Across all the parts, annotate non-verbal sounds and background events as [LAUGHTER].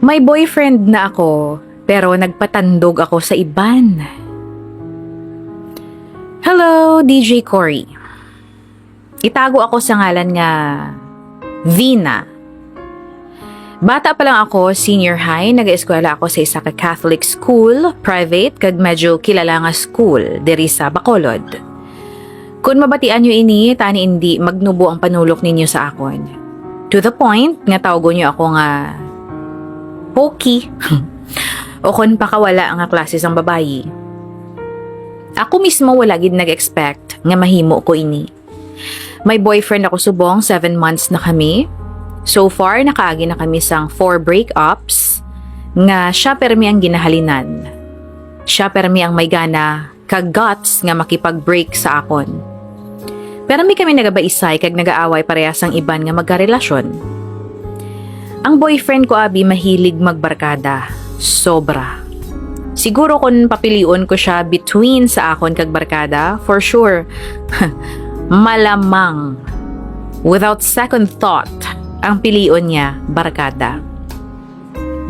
May boyfriend na ako, pero nagpatandog ako sa iban. Hello, DJ Cory. Itago ako sa ngalan nga Vina. Bata pa lang ako, senior high, nag-eskwela ako sa isa ka Catholic school, private, kag medyo kilala nga school, diri sa Bacolod. Kung mabatian nyo ini, tani hindi magnubo ang panulok ninyo sa akon. To the point, nga tawgo nyo ako nga Pokey. [LAUGHS] o kung pakawala ang klase sang babayi. Ako mismo wala gid nag-expect nga mahimo ko ini. May boyfriend ako subong, 7 months na kami. So far, nakaagi na kami sang 4 breakups nga siya permi ang ginahalinan. Siya permi ang may gana kag guts nga makipag-break sa akon. Pero may kami nagabaisay kag nagaaway parehas ang iban nga magkarelasyon. Ang boyfriend ko abi mahilig magbarkada. Sobra. Siguro kung papilion ko siya between sa akon kag barkada, for sure, [LAUGHS] malamang, without second thought, ang pilion niya, barkada.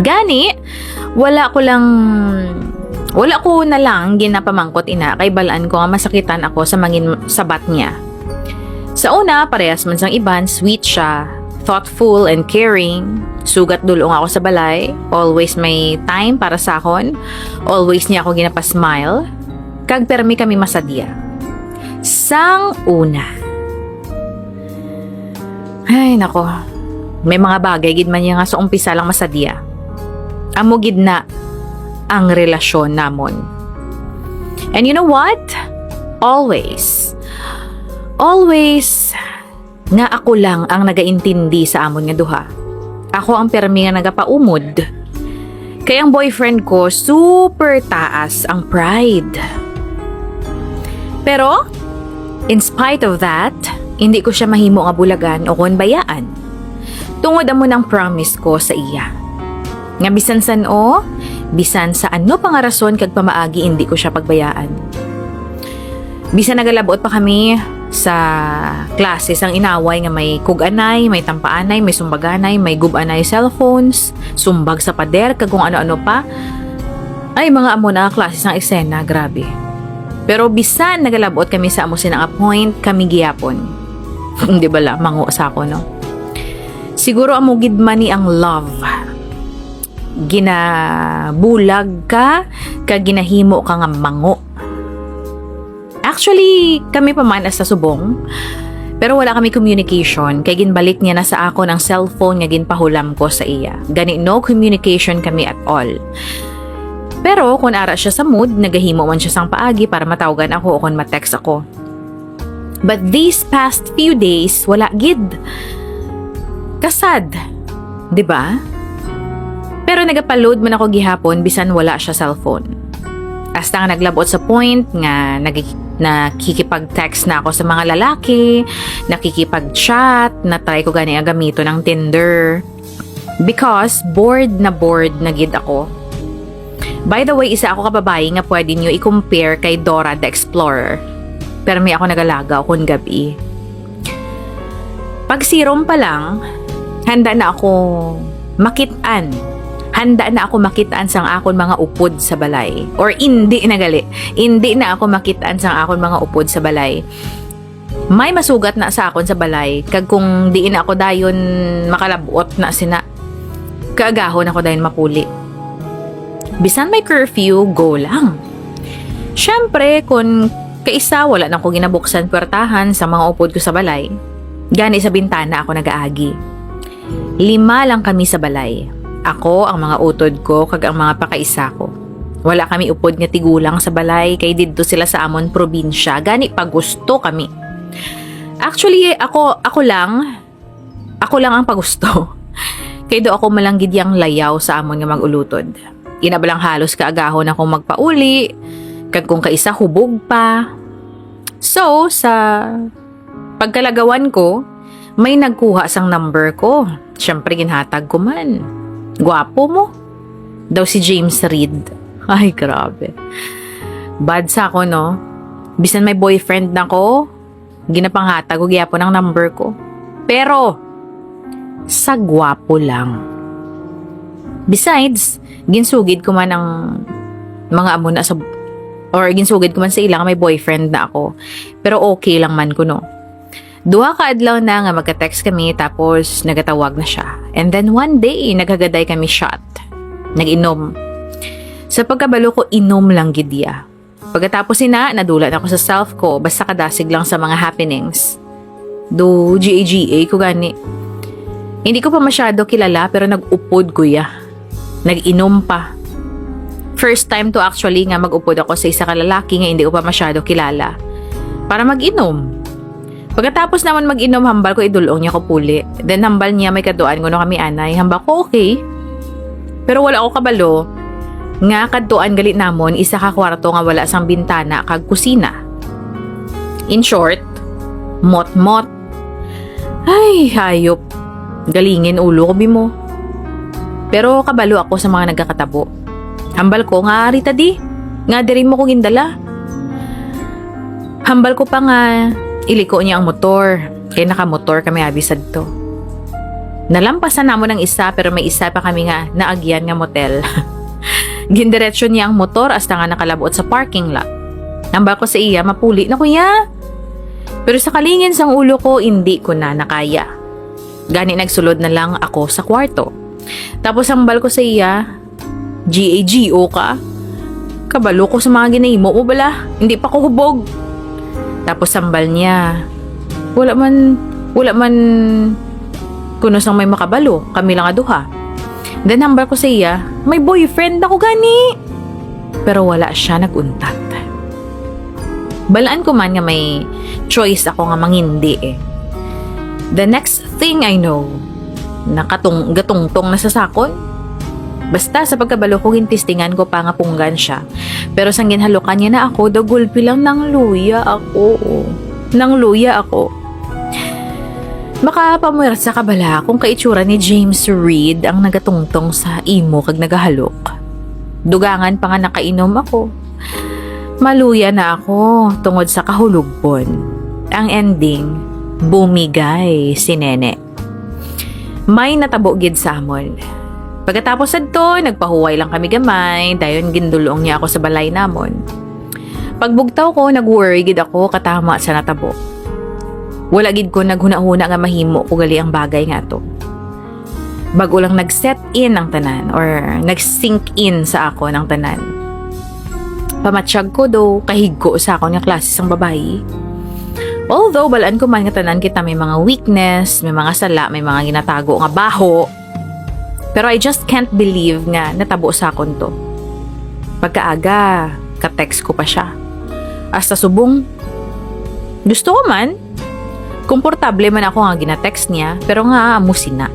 Gani, wala ko lang, wala ko na lang ginapamangkot ina kay balaan ko nga masakitan ako sa mangin sabat niya. Sa una, parehas man sang iban, sweet siya, thoughtful and caring. Sugat dulong ako sa balay. Always may time para sa akon. Always niya ako ginapasmile. Kag permi kami masadya. Sang una. Ay, nako. May mga bagay gid man niya nga sa umpisa lang masadya. Amo gid na ang relasyon namon. And you know what? Always, always nga ako lang ang nagaintindi sa amon nga duha. Ako ang permi nga nagapaumod. Kaya ang boyfriend ko, super taas ang pride. Pero, in spite of that, hindi ko siya mahimo nga bulagan o kon bayaan. Tungod amo ng promise ko sa iya. Nga bisan san o, bisan sa ano pa nga rason kag pamaagi hindi ko siya pagbayaan. Bisan nagalabot pa kami sa classes ang inaway nga may kuganay, may tampaanay, may sumbaganay, may gubanay cellphones, sumbag sa pader, kag kung ano-ano pa. Ay, mga amo na classes ang eksena, grabe. Pero bisan nagalabot kami sa amo sinang point, kami giyapon. [LAUGHS] Di ba la, mango sa ako, no? Siguro amo gid man ni ang love. Ginabulag ka, kag ginahimo ka nga mango Actually, kami pa man sa subong. Pero wala kami communication, kay ginbalik niya na sa ako ng cellphone nga ginpahulam ko sa iya. Gani no communication kami at all. Pero kung ara siya sa mood, nagahimo man siya sang paagi para matawagan ako o kung matext ako. But these past few days, wala gid. Kasad. 'Di ba? Pero nagapaload man ako gihapon bisan wala siya cellphone. Hasta nga naglabot sa point nga nag nakikipag-text na ako sa mga lalaki, nakikipag-chat, na try ko gani gamito ng Tinder. Because bored na bored na gid ako. By the way, isa ako kababae nga pwede nyo i-compare kay Dora the Explorer. Pero may ako nagalagaw kung gabi. Pag sirom pa lang, handa na ako makitaan handa na ako makitaan sang akon mga upod sa balay. Or hindi na gali. Hindi na ako makitaan sang akon mga upod sa balay. May masugat na sa akon sa balay. Kag kung diin ako dayon makalabot na sina. Kaagahon ako dayon mapuli. Bisan may curfew, go lang. Siyempre, kung kaisa wala na ko ginabuksan puwertahan sa mga upod ko sa balay, gani sa bintana ako nagaagi. Lima lang kami sa balay ako, ang mga utod ko, kag ang mga pakaisa ko. Wala kami upod nga tigulang sa balay, kay didto sila sa amon probinsya. Gani pa gusto kami. Actually, ako, ako lang, ako lang ang pagusto. [LAUGHS] kay do ako malanggid yang layaw sa amon nga magulutod. Inabalang halos kaagahon akong magpauli, kag kung kaisa hubog pa. So, sa pagkalagawan ko, may nagkuha sang number ko. Siyempre, ginhatag ko man. Gwapo mo. Daw si James Reed. [LAUGHS] Ay, grabe. Bad sa ako, no? Bisan may boyfriend na ko, ginapanghatag ko gyapon ang number ko. Pero, sa gwapo lang. Besides, ginsugid ko man ang mga amo na sa or ginsugid ko man sa ilang may boyfriend na ako. Pero okay lang man ko no. Duha ka adlaw na nga magka-text kami tapos nagatawag na siya. And then one day, naghagaday kami shot. Nag-inom. Sa pagkabalo ko, inom lang gidya. Pagkatapos ina, nadulat ako sa self ko basta kadasig lang sa mga happenings. Do GAGA ko gani. Hindi ko pa masyado kilala pero nag-upod kuya. Nag-inom pa. First time to actually nga mag-upod ako sa isa kalalaki nga hindi ko pa masyado kilala. Para mag-inom. Pagkatapos naman mag-inom, hambal ko idulong niya ko puli. Then hambal niya may kaduan ko kami anay. Hambal ko okay. Pero wala ako kabalo. Nga kaduan galit namon, isa ka kwarto nga wala sang bintana kag kusina. In short, mot-mot. Ay, hayop. Galingin ulo ko bimo. Pero kabalo ako sa mga nagkakatabo. Hambal ko nga Rita di. Nga diri mo kong indala. Hambal ko pa nga iliko niya ang motor. Kaya nakamotor kami abisad to. Nalampasan namo ng isa pero may isa pa kami nga naagyan nga motel. [LAUGHS] Gindiretso niya ang motor hasta nga nakalabot sa parking lot. Hambal ko sa iya, mapuli na kuya. Pero sa kalingin sang ulo ko, hindi ko na nakaya. Gani nagsulod na lang ako sa kwarto. Tapos hambal ko sa iya, GAGO ka? Kabalo ko sa mga ginahimo mo bala. Hindi pa ko hubog. Tapos sambal niya. Wala man, wala man kuno sang may makabalo. Kami lang aduha. Then hambal ko sa iya, may boyfriend ako gani. Pero wala siya naguntat. Balaan ko man nga may choice ako nga mangindi eh. The next thing I know, nakatung gatungtong na sa sakon. Basta sa pagkabalo ko gintistingan ko pa nga punggan siya. Pero sang ginhalukan niya na ako, dagulpi lang ng luya ako. Nang luya ako. Makapamuwer sa kabala kung kaitsura ni James Reed ang nagatungtong sa imo kag nagahalok. Dugangan pa nga nakainom ako. Maluya na ako tungod sa kahulugbon. Ang ending, bumigay si Nene. May natabo gid sa amon. Pagkatapos adto, nagpahuway lang kami gamay, dayon gindulong niya ako sa balay namon. Pagbugtaw ko, nag-worry gid ako katama sa natabo. Wala gid ko naghuna-huna nga mahimo ko gali ang bagay nga to. Bago lang nag-set in ang tanan or nag-sink in sa ako ng tanan. Pamatsyag ko do, kahigko sa ako nga klase sang babayi. Although, balaan ko man nga tanan kita may mga weakness, may mga sala, may mga ginatago nga baho. Pero I just can't believe nga natabo sa akon to. Pagkaaga, ka-text ko pa siya. Hasta subong, gusto ko man. Komportable man ako nga gina-text niya, pero nga amusin na.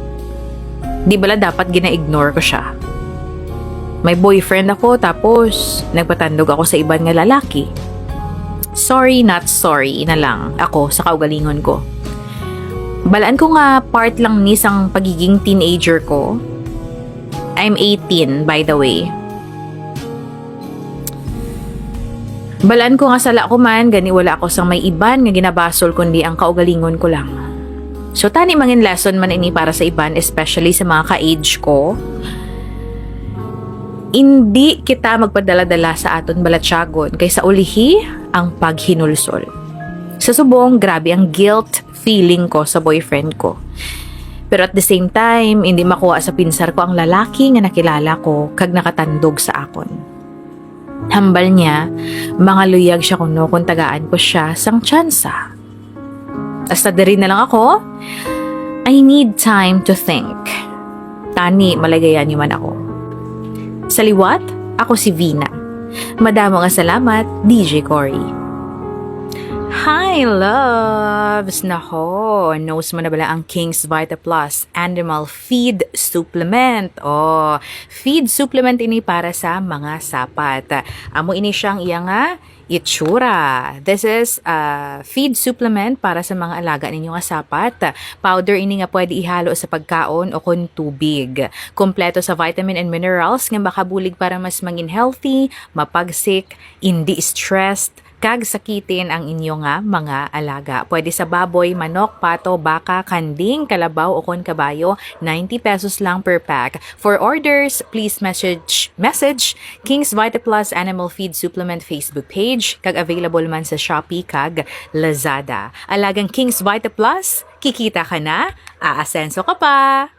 Di bala dapat gina-ignore ko siya. May boyfriend ako tapos nagpatandog ako sa ibang nga lalaki. Sorry not sorry na lang ako sa kaugalingon ko. Balaan ko nga part lang ni sang pagiging teenager ko. I'm 18 by the way. Balaan ko nga sala ko man, gani wala ako sang may iban nga ginabasol kundi ang kaugalingon ko lang. So tani mangin lesson man ini para sa iban, especially sa mga ka-age ko. Hindi kita magpadala-dala sa aton balatsagon kaysa ulihi ang paghinulsol. Sa subong, grabe ang guilt feeling ko sa boyfriend ko. Pero at the same time, hindi makuha sa pinsar ko ang lalaki nga nakilala ko kag nakatandog sa akon. Hambal niya, mga luyag siya kuno kung tagaan ko siya sang tsansa. Hasta diri na lang ako, I need time to think. Tani, malagayan niyo man ako. Sa liwat, ako si Vina. Madamo nga salamat, DJ Cory. Hi, loves! Nako, knows mo na bala ang King's Vita Plus Animal Feed Supplement. Oh, feed supplement ini para sa mga sapat. Amo ini siyang iya nga itsura. This is a feed supplement para sa mga alaga ninyo nga sapat. Powder ini nga pwede ihalo sa pagkaon o kun tubig. Kompleto sa vitamin and minerals nga makabulig para mas mangin healthy, mapagsik, hindi stressed, kag sakitin ang inyo nga mga alaga. Pwede sa baboy, manok, pato, baka, kanding, kalabaw o kabayo, 90 pesos lang per pack. For orders, please message message King's Vita Plus Animal Feed Supplement Facebook page kag available man sa Shopee kag Lazada. Alagang King's Vita Plus, kikita ka na, aasenso ka pa!